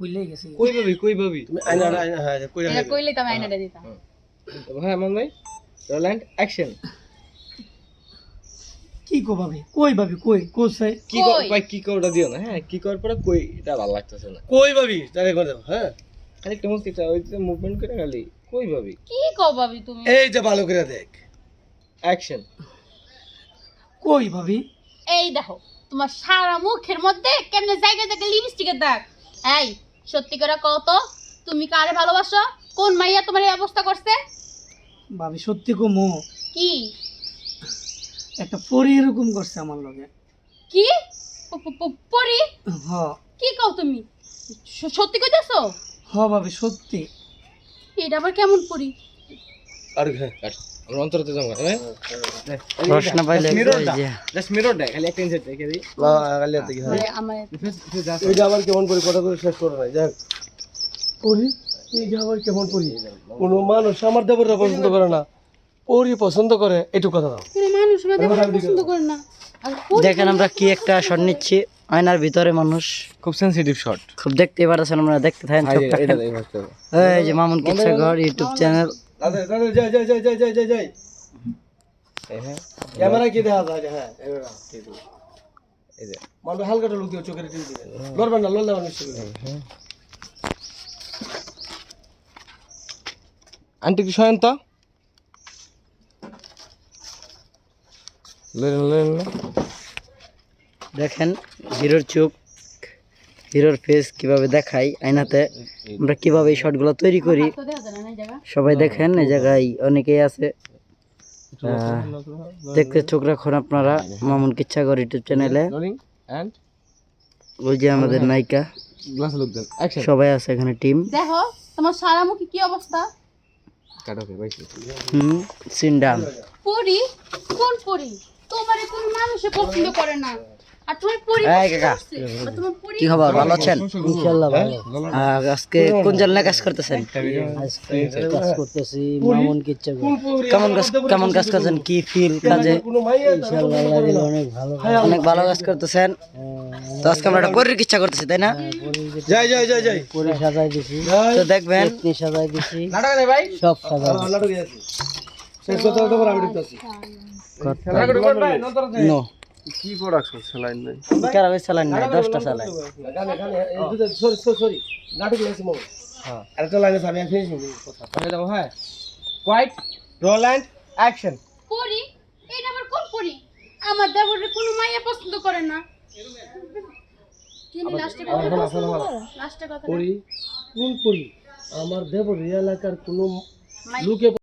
বুঝলেই গেছি। কই ভাবি কই ভাবি তুমি আয়না আয়না হ্যাঁ কই কইলে দিতাম। হ্যাঁ। মান ভাই রোল অ্যান্ড অ্যাকশন কি কো ভাবি? কই ভাবি কই কোথায় কি কর ভাই কি করটা দিও না হ্যাঁ কি করার পরে কই এটা ভালো লাগতেছে না। কই ভাবি? তারে করে দাও হ্যাঁ। খালি কেমন একটা ওই যে মুভমেন্ট করে খালি কই ভাবি? কি ভাবি তুমি? এই যে ভালো করে দেখ। অ্যাকশন কই ভাবি? এই দেখো তোমার সারা মুখের মধ্যে কেমনে জায়গায় জায়গায় লিপস্টিকের দাগ। এই সত্যি করে কও তো তুমি কারে ভালোবাসো? কোন মাইয়া তোমার এই অবস্থা করছে? ভাবি সত্যি কো মো কি? একটা পরি এরকম করছে আমার লগে। কি? পরি? হ। কি কও তুমি? সত্যি কইতাছো? হ ভাবি সত্যি। এটা আবার কেমন পরি? আর হ্যাঁ আমরা অন্তরতে যাব হ্যাঁ প্রশ্ন পাইলে মিরর এই যে জাস্ট মিরর দেখ খালি একটা ইনসাইড দেখে দিই গালি হাতে এই যে আবার কেমন করে কথা করে শেষ করে নাই যাক পরি এই যে আবার কেমন পরি কোনো মানুষ আমার পছন্দ করে না পরি পছন্দ করে একটু কথা দাও কোনো মানুষ আমাদের পছন্দ করে না। দেখেন আমরা কি একটা শট নিচ্ছি আয়নার ভিতরে মানুষ। খুব সেনসিটিভ শট খুব দেখতে পারছেন আমরা দেখতে থাকেন এটা এই যে মামুন কিচ্ছা ঘর ইউটিউব চ্যানেল দাদা দাদা যাই যাই যাই যাই যাই যাই যাই। হ্যাঁ ক্যামেরা কি দেখা যায়? হ্যাঁ এবার ঠিক আছে। এই যে। মানুষ হালকাটা লুক দিও চোখের টিভি দিবে লড়বেন না লড়লে মানুষ আন্টি কি শয়ন তো? দেখেন হিরোর চোখ হিরোর ফেস কীভাবে দেখাই আয়নাতে আমরা কীভাবে এই শটগুলো তৈরি করি সবাই দেখেন এই জায়গায় অনেকেই আছে। আহ, দেখতে চোখ রাখুন আপনারা মামুন কিচ্ছা করে ইউটিউব চ্যানেলে ওই যে আমাদের নায়িকা। সবাই আছে এখানে টিম দেখো তোমার সারা মুখে কি অবস্থা? কাট ওকে ভাই হুম সিন্ডাম পরি? কোন পরি? তোমার কোন মানুষে পছন্দ করে না। পরি কি খবর ভালো আছেন? আজকে কোন চ্যানেলে কাজ করতেছেন? কাজ করতেছি মামুন কিচ্ছা কেমন কাজ কেমন কাজ করছেন? কি ফিল কাজে? অনেক ভালো কাজ করতেছেন। তো আজকে আমরা একটা পরীর ইচ্ছা করতেছি তাই না? যাই যাই যাই যাই। পরি সাজাই দিছি। তো দেখবেন। সাজাই দিছি। ভাই? সব সাজাই শেষ কথা তো। আমি নো কি প্রোডাকশন নাই? কারা বেশ চালান না দশটা চালায় গানে গানে এই দুটো সরি সরি নাটকে মো হ্যাঁ। আরেকটা লাইন আমি ফিনিশিং কথা। তাহলে যাব হ্যাঁ। কোয়াইট রোল এন্ড অ্যাকশন পরি এটা আবার কোন পরি আমার দেবরের কোনো মাইয়া পছন্দ করে না। তিনি লাস্টে কথা লাস্টে কথা পরি কোন পরি আমার দেব এলাকার কোনো লোকে